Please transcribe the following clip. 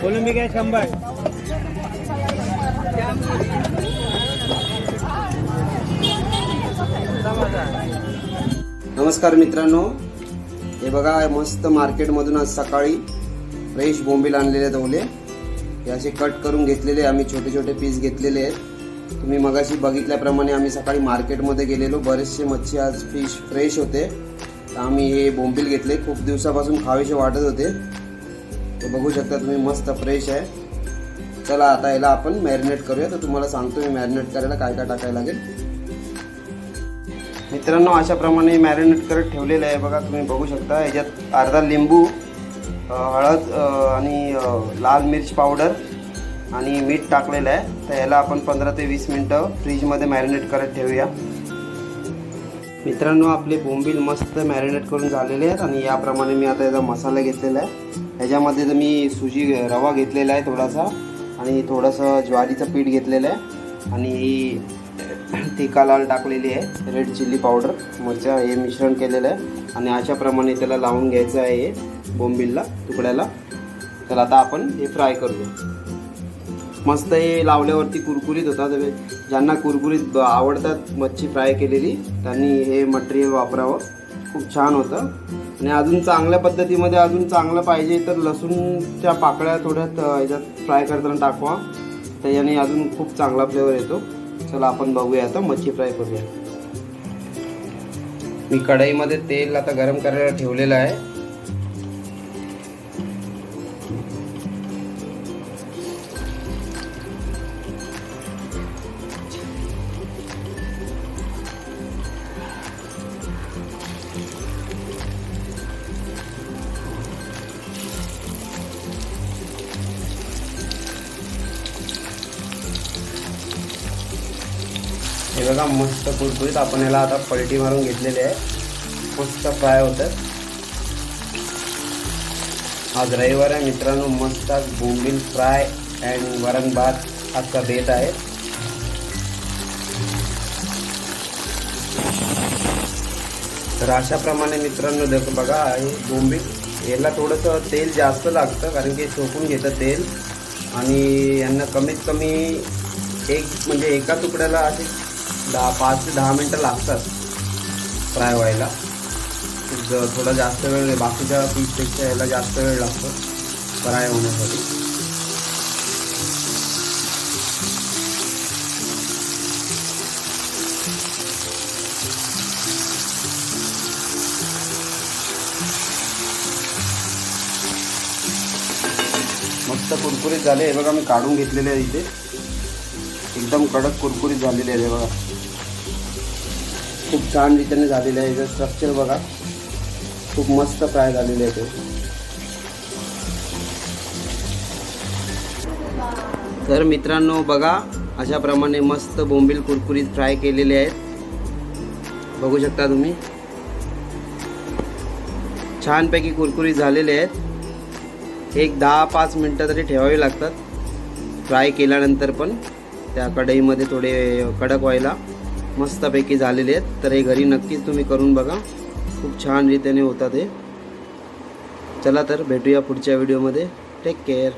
कोलंबी काय शंभर. नमस्कार मित्रांनो. हे बघा मस्त मार्केटमधून आज सकाळी फ्रेश बोंबील आणलेले आहेत हे असे कट करून घेतलेले आम्ही छोटे छोटे पीस घेतलेले आहेत. तुम्ही मगाशी बघितल्याप्रमाणे आम्ही सकाळी मार्केटमध्ये गेलेलो. बरेचसे मच्छी आज फिश फ्रेश होते. तर आम्ही हे बोंबील घेतले. खूप दिवसापासून खावेसे वाटत होते. तर बघू शकता तुम्ही मस्त फ्रेश आहे. चला आता याला आपण मॅरिनेट करूया. तर तुम्हाला सांगतो मी मॅरिनेट करायला काय काय टाकायला लागेल. मित्रांनो अशा प्रमाणे मॅरिनेट करत ठेवलेलं आहे. बघा तुम्ही बघू शकता. याच्यात अर्धा लिंबू हळद आणि लाल मिर्च पावडर आणि मीठ टाकलेलं आहे. तर याला आपण पंधरा ते वीस मिनटं फ्रीजमध्ये मॅरिनेट करत ठेवूया. मित्रांनो आपले बोंबील मस्त मॅरिनेट करून झालेले आहेत आणि याप्रमाणे मी आता याचा मसाला घेतलेला आहे. ह्याच्यामध्ये तर मी सुजी रवा घेतलेला आहे थोडासा आणि थोडंसं ज्वारीचं पीठ घेतलेलं आहे. आणि ही तिका लाल टाकलेली आहे रेड चिल्ली पावडर मरचा हे मिश्रण केलेलं आहे. आणि अशाप्रमाणे त्याला लावून घ्यायचं आहे हे बोंबिलला तुकड्याला. तर आता आपण हे फ्राय करूया. मस्त हे लावल्यावरती कुरकुरीत होतात. ज्यांना कुरकुरीत आवडतात मच्छी फ्राय केलेली त्यांनी हे मटेरियल वापरावं. खूप छान होतं. आणि अजून चांगल्या पद्धतीमध्ये अजून चांगलं पाहिजे तर लसूणच्या पाकळ्या थोड्या याच्यात ह्याच्यात फ्राय करताना टाकवा. त्याच्याने अजून खूप चांगला फ्लेवर येतो. चला आपण बघूया आता मच्छी फ्राय करूया. मी कढईमध्ये तेल आता गरम करायला ठेवलेलं आहे. हे बघा मस्त कुरकुरीत आपण याला आता पलटी मारून घेतलेले आहे. मस्त फ्राय होतं आज रविवार आहे मित्रांनो मस्त आज बोंबील फ्राय अँड वरण भात आजचा बेत आहे. तर अशाप्रमाणे मित्रांनो देख बघा हे बोंबील याला थोडंसं तेल जास्त लागतं कारण की सोपून घेतं तेल. आणि यांना कमीत कमी एक म्हणजे एका तुकड्याला असे दहा पाच ते दहा मिनटं लागतात फ्राय व्हायला. ज- थोडा जास्त वेळ बाकीच्या पीसपेक्षा याला जास्त वेळ लागतो फ्राय होण्यासाठी. मस्त कुरकुरीत झाले. हे बघा मी काढून घेतलेले आहे इथे. एकदम कडक कुरकुरीत झालेले आहे बघा. खूप छान रीतीने झालेले आहे. याचं स्ट्रक्चर बघा. खूप मस्त फ्राय झालेले आहे ते. तर मित्रांनो बघा अशाप्रमाणे मस्त बोंबील कुरकुरीत फ्राय केलेले आहेत. बघू शकता तुम्ही. छानपैकी कुरकुरीत झालेले आहेत. एक दहा पाच मिनटं तरी ठेवावी लागतात. फ्राय केल्यानंतर पण त्या कढईमध्ये थोडे कडक व्हायला. मस्तपैकी झालेले आहेत. तर हे घरी नक्कीच तुम्ही करून बघा. खूप छान रीतीने होतात हे. चला तर भेटूया पुढच्या व्हिडिओमध्ये टेक केअर